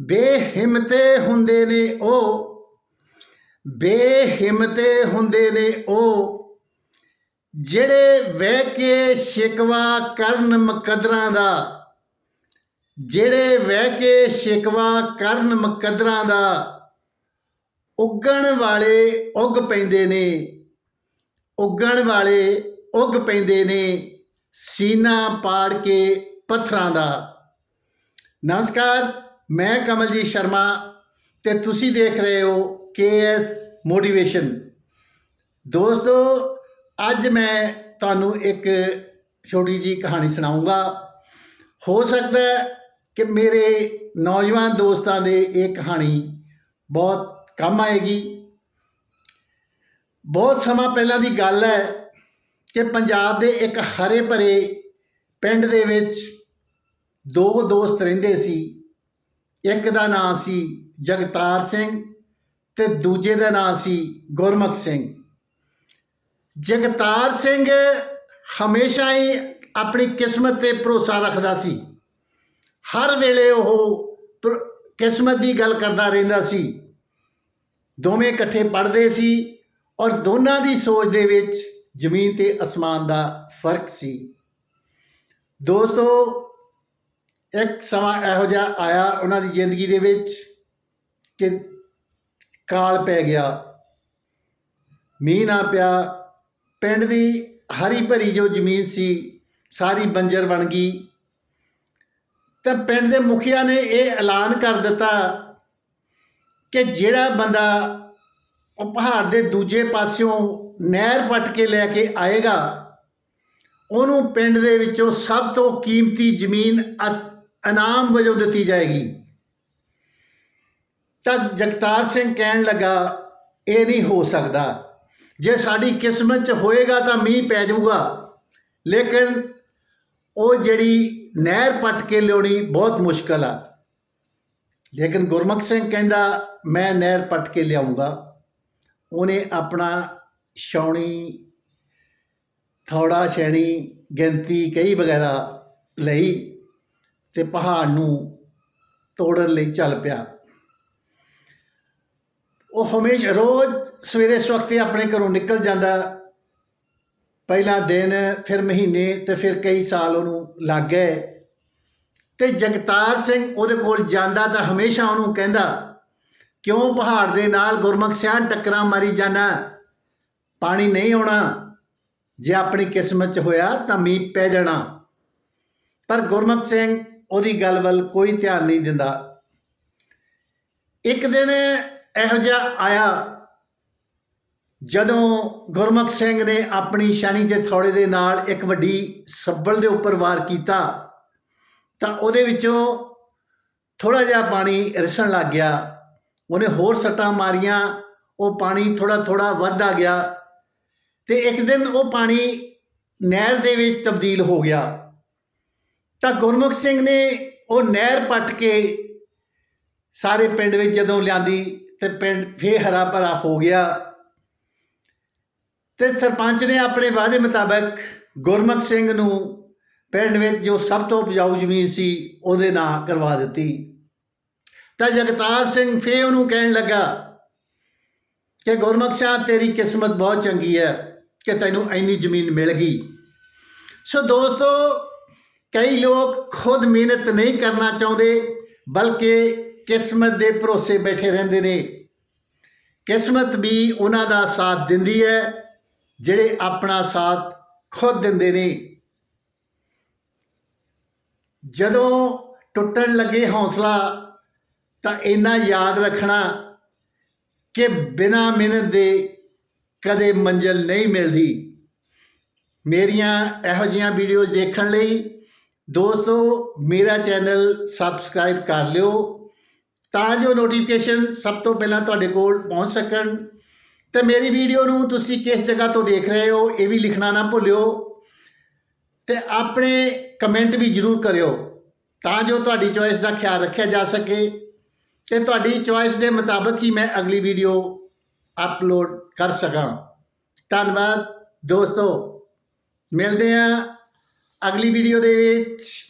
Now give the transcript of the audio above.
ਬੇਹਿੰਮਤੇ ਹੁੰਦੇ ਨੇ ਉਹ। ਬੇਹਿੰਮਤੇ ਹੁੰਦੇ ਨੇ ਉਹ। ਜਿਹੜੇ ਵਹਿ ਕੇ ਸ਼ਿਕਵਾ ਕਰਨ ਮੁਕੱਦਰਾਂ ਦਾ। ਜਿਹੜੇ ਵਹਿ ਕੇ ਸ਼ਿਕਵਾ ਕਰਨ ਮੁਕੱਦਰਾਂ ਦਾ। ਉੱਗਣ ਵਾਲੇ ਉੱਗ ਪੈਂਦੇ ਨੇ। ਉੱਗਣ ਵਾਲੇ ਉੱਗ ਪੈਂਦੇ ਨੇ। ਸੀਨਾ ਪਾੜ ਕੇ ਪੱਥਰਾਂ ਦਾ। ਨਮਸਕਾਰ। ਮੈਂ ਕਮਲਜੀਤ ਸ਼ਰਮਾ ਤੇ ਤੁਸੀਂ ਦੇਖ ਰਹੇ ਹੋ ਕੇਐਸ ਮੋਟੀਵੇਸ਼ਨ ਦੋਸਤੋ, ਅੱਜ ਮੈਂ ਤੁਹਾਨੂੰ ਇੱਕ ਛੋਟੀ ਜੀ ਕਹਾਣੀ ਸੁਣਾਉਂਗਾ। ਹੋ ਸਕਦਾ ਹੈ ਕਿ ਮੇਰੇ ਨੌਜਵਾਨ ਦੋਸਤਾਂ ਦੇ ਇਹ ਕਹਾਣੀ ਬਹੁਤ ਕੰਮ ਆਏਗੀ। ਬਹੁਤ ਸਮਾਂ ਪਹਿਲਾਂ ਦੀ ਗੱਲ ਹੈ ਕਿ ਪੰਜਾਬ ਦੇ ਇੱਕ ਹਰੇ ਭਰੇ ਪਿੰਡ ਦੇ ਵਿੱਚ ਦੋ ਦੋਸਤ ਰਹਿੰਦੇ ਸੀ। ਇੱਕ ਦਾ ਨਾਂ ਸੀ ਜਗਤਾਰ ਸਿੰਘ ਤੇ ਦੂਜੇ ਦਾ ਨਾਂ ਸੀ ਗੁਰਮੁਖ ਸਿੰਘ। ਜਗਤਾਰ ਸਿੰਘ ਹਮੇਸ਼ਾ ਹੀ ਆਪਣੀ ਕਿਸਮਤ ਤੇ ਭਰੋਸਾ ਰੱਖਦਾ ਸੀ। ਹਰ ਵੇਲੇ ਉਹ ਕਿਸਮਤ ਦੀ ਗੱਲ ਕਰਦਾ ਰਹਿੰਦਾ ਸੀ। ਦੋਵੇਂ ਇਕੱਠੇ ਪੜ੍ਹਦੇ ਸੀ ਔਰ ਦੋਨਾਂ ਦੀ ਸੋਚ ਦੇ ਵਿੱਚ ਜ਼ਮੀਨ ਤੇ ਅਸਮਾਨ ਦਾ ਫ਼ਰਕ ਸੀ। ਦੋਸਤੋ ਇੱਕ ਸਮਾਂ ਇਹੋ ਜਿਹਾ ਆਇਆ ਉਹਨਾਂ ਦੀ ਜ਼ਿੰਦਗੀ ਦੇ ਵਿੱਚ ਕਿ ਕਾਲ ਪੈ ਗਿਆ। ਮੀਂਹ ਨਾ ਪਿਆ। ਪਿੰਡ ਦੀ ਹਰੀ ਭਰੀ ਜੋ ਜ਼ਮੀਨ ਸੀ, ਸਾਰੀ ਬੰਜਰ ਬਣ ਗਈ। ਤਾਂ ਪਿੰਡ ਦੇ ਮੁਖੀਆ ਨੇ ਇਹ ਐਲਾਨ ਕਰ ਦਿੱਤਾ ਕਿ ਜਿਹੜਾ ਬੰਦਾ ਉਹ ਪਹਾੜ ਦੇ ਦੂਜੇ ਪਾਸਿਓਂ ਨਹਿਰ ਪੱਟ ਕੇ ਲੈ ਕੇ ਆਏਗਾ, ਉਹਨੂੰ ਪਿੰਡ ਦੇ ਵਿੱਚੋਂ ਸਭ ਤੋਂ ਕੀਮਤੀ ਜ਼ਮੀਨ ਅਸ- ਇਨਾਮ ਵਜੋਂ ਦਿੱਤੀ ਜਾਏਗੀ। ਤਾਂ ਜਗਤਾਰ ਸਿੰਘ ਕਹਿਣ ਲੱਗਾ, ਇਹ ਨਹੀਂ ਹੋ ਸਕਦਾ। ਜੇ ਸਾਡੀ ਕਿਸਮਤ 'ਚ ਹੋਏਗਾ ਤਾਂ ਮੀਂਹ ਪੈ ਜਾਊਗਾ। ਲੇਕਿਨ ਉਹ ਜਿਹੜੀ ਨਹਿਰ ਪੱਟ ਕੇ ਲਿਆਉਣੀ ਬਹੁਤ ਮੁਸ਼ਕਲ ਆ। ਲੇਕਿਨ ਗੁਰਮੁਖ ਸਿੰਘ ਕਹਿੰਦਾ, ਮੈਂ ਨਹਿਰ ਪੱਟ ਕੇ ਲਿਆਉਂਗਾ। ਉਹਨੇ ਆਪਣਾ ਛਾਉਣੀ, ਥੌੜਾ ਛੈਣੀ ਗਿਣਤੀ ਕਈ ਵਗੈਰਾ ਲਈ। ਤੇ ਪਹਾੜ ਨੂੰ ਤੋੜਨ ਲਈ ਚੱਲ ਪਿਆ। ਉਹ ਹਮੇਸ਼ਾ ਰੋਜ਼ ਸਵੇਰੇ ਸਵਖਤੇ ਆਪਣੇ ਘਰੋਂ ਨਿਕਲ ਜਾਂਦਾ। ਪਹਿਲਾ ਦਿਨ, ਫਿਰ ਮਹੀਨੇ ਤੇ ਫਿਰ ਕਈ ਸਾਲ ਉਹਨੂੰ ਲੱਗ ਗਏ। ਤੇ ਜਗਤਾਰ ਸਿੰਘ ਉਹਦੇ ਕੋਲ ਜਾਂਦਾ ਤਾਂ ਹਮੇਸ਼ਾ ਉਹਨੂੰ ਕਹਿੰਦਾ, ਕਿਉਂ ਪਹਾੜ ਦੇ ਨਾਲ ਗੁਰਮੁਖ ਸਿਆਂ ਟੱਕਰਾਂ ਮਾਰੀ ਜਾਣਾ ਪਾਣੀ ਨਹੀਂ ਆਉਣਾ। ਜੇ ਆਪਣੀ ਕਿਸਮਤ 'ਚ ਹੋਇਆ ਤਾਂ ਮੀਂਹ ਪੈ ਜਾਣਾ। ਪਰ ਗੁਰਮੁਖ ਸਿੰਘ ਉਹਦੀ ਗੱਲ ਵੱਲ ਕੋਈ ਧਿਆਨ ਨਹੀਂ ਦਿੰਦਾ। ਇੱਕ ਦਿਨ ਇਹੋ ਜਿਹਾ ਆਇਆ, ਜਦੋਂ ਗੁਰਮੁਖ ਸਿੰਘ ਨੇ ਆਪਣੀ ਸ਼ਾਨੀ ਦੇ ਥੋੜੇ ਦੇ ਨਾਲ ਇੱਕ ਵੱਡੀ ਸੱਬਲ ਦੇ ਉੱਪਰ ਵਾਰ ਕੀਤਾ, ਤਾਂ ਉਹਦੇ ਵਿੱਚੋਂ ਥੋੜਾ ਜਿਹਾ ਪਾਣੀ ਰਿਸਣ ਲੱਗ ਗਿਆ। ਉਹਨੇ ਹੋਰ ਸੱਟਾਂ ਮਾਰੀਆਂ, ਉਹ ਪਾਣੀ ਥੋੜਾ ਥੋੜਾ ਵੱਧਦਾ ਗਿਆ ਤੇ ਇੱਕ ਦਿਨ ਉਹ ਪਾਣੀ ਨਹਿਰ ਦੇ ਵਿੱਚ ਤਬਦੀਲ ਹੋ ਗਿਆ। ਤਾਂ ਗੁਰਮੁਖ ਸਿੰਘ ਨੇ ਉਹ ਨਹਿਰ ਪੱਟ ਕੇ ਸਾਰੇ ਪਿੰਡ ਵਿੱਚ ਜਦੋਂ ਲਿਆਂਦੀ ਤੇ ਪਿੰਡ ਫੇਰ ਹਰਾ ਭਰਾ ਹੋ ਗਿਆ। ਤੇ ਸਰਪੰਚ ਨੇ ਆਪਣੇ ਵਾਅਦੇ ਮੁਤਾਬਕ ਗੁਰਮੁਖ ਸਿੰਘ ਨੂੰ ਪਿੰਡ ਵਿੱਚ ਜੋ ਸਭ ਤੋਂ ਉਪਜਾਊ ਜ਼ਮੀਨ ਸੀ ਉਹਦੇ ਨਾਂ ਕਰਵਾ ਦਿੱਤੀ। ਤਾਂ ਜਗਤਾਰ ਸਿੰਘ ਫੇਰ ਉਹਨੂੰ ਕਹਿਣ ਲੱਗਾ ਕਿ ਗੁਰਮੁਖ ਸਿੰਘ ਤੇਰੀ ਕਿਸਮਤ ਬਹੁਤ ਚੰਗੀ ਹੈ ਕਿ ਤੈਨੂੰ ਇੰਨੀ ਜ਼ਮੀਨ ਮਿਲ ਗਈ। ਸੋ ਦੋਸਤੋ ਕਈ ਲੋਕ ਖੁਦ ਮਿਹਨਤ ਨਹੀਂ ਕਰਨਾ ਚਾਹੁੰਦੇ, ਬਲਕਿ ਕਿਸਮਤ ਦੇ ਭਰੋਸੇ ਬੈਠੇ ਰਹਿੰਦੇ ਨੇ। ਕਿਸਮਤ ਵੀ ਉਹਨਾਂ ਦਾ ਸਾਥ ਦਿੰਦੀ ਹੈ, ਜਿਹੜੇ ਆਪਣਾ ਸਾਥ ਖੁਦ ਦਿੰਦੇ ਨੇ। ਜਦੋਂ ਟੁੱਟਣ ਲੱਗੇ ਹੌਸਲਾ, ਤਾਂ ਇੰਨਾ ਯਾਦ ਰੱਖਣਾ ਕਿ ਬਿਨਾ ਮਿਹਨਤ ਦੇ ਕਦੇ ਮੰਜ਼ਿਲ ਨਹੀਂ ਮਿਲਦੀ। ਮੇਰੀਆਂ ਇਹੋ ਜਿਹੀਆਂ ਵੀਡੀਓਜ਼ ਦੇਖਣ ਲਈ ਦੋਸਤੋ, ਮੇਰਾ ਚੈਨਲ ਸਬਸਕ੍ਰਾਈਬ ਕਰ ਲਿਓ ਤਾਂ ਜੋ ਨੋਟੀਫਿਕੇਸ਼ਨ ਸਭ ਤੋਂ ਪਹਿਲਾਂ ਤੁਹਾਡੇ ਕੋਲ ਪਹੁੰਚ ਸਕਣ। ਤੇ ਮੇਰੀ ਵੀਡੀਓ ਨੂੰ ਤੁਸੀਂ ਕਿਸ ਜਗ੍ਹਾ ਤੋਂ ਦੇਖ ਰਹੇ ਹੋ, ਇਹ ਵੀ ਲਿਖਣਾ ਨਾ ਭੁੱਲਿਓ। ਤੇ ਆਪਣੇ ਕਮੈਂਟ ਵੀ ਜ਼ਰੂਰ ਕਰਿਓ ਤਾਂ ਜੋ ਤੁਹਾਡੀ ਚੋਇਸ ਦਾ ਖਿਆਲ ਰੱਖਿਆ ਜਾ ਸਕੇ। ਤੇ ਤੁਹਾਡੀ ਚੋਇਸ ਦੇ ਮੁਤਾਬਕ ਹੀ ਮੈਂ ਅਗਲੀ ਵੀਡੀਓ ਅਪਲੋਡ ਕਰ ਸਕਾਂ। ਧੰਨਵਾਦ ਦੋਸਤੋ। ਮਿਲਦੇ ਹਾਂ ਅਗਲੀ ਵੀਡੀਓ ਦੇ ਵਿੱਚ